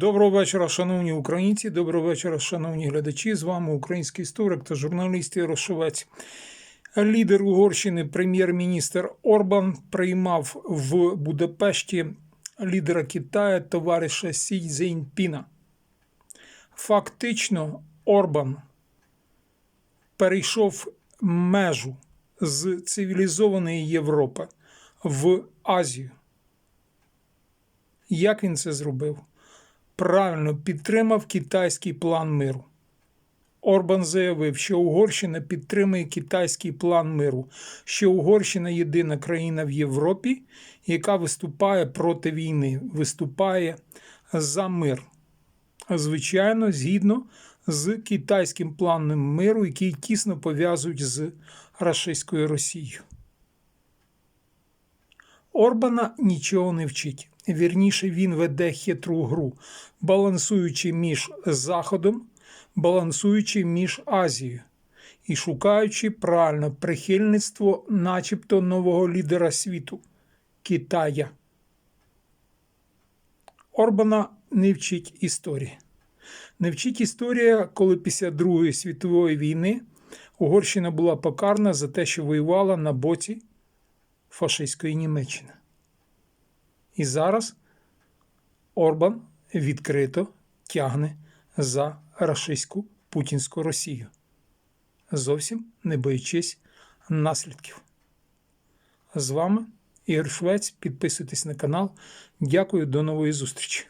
Доброго вечора, шановні українці. Доброго вечора, шановні глядачі. З вами український історик та журналіст Ярошовець. Лідер Угорщини, прем'єр-міністр Орбан, приймав в Будапешті лідера Китаю товариша Сі Цзіньпіна. Фактично, Орбан перейшов межу з цивілізованої Європи в Азію. Як він це зробив? Правильно підтримав китайський план миру. Орбан заявив, що Угорщина підтримує китайський план миру, що Угорщина єдина країна в Європі, яка виступає проти війни, виступає за мир. Звичайно, згідно з китайським планом миру, який тісно пов'язують з рашистською Росією. Орбана нічого не вчить. Вірніше, він веде хитру гру, балансуючи між Заходом, балансуючи між Азією і шукаючи правильно прихильництво, начебто нового лідера світу Китая. Орбана не вчить історії. Не вчить історія, коли після Другої світової війни Угорщина була покарна за те, що воювала на боці фашистської Німеччини. І зараз Орбан відкрито тягне за рашистську путінську Росію, зовсім не боячись наслідків. З вами Ігор Швець. Підписуйтесь на канал. Дякую, до нової зустрічі.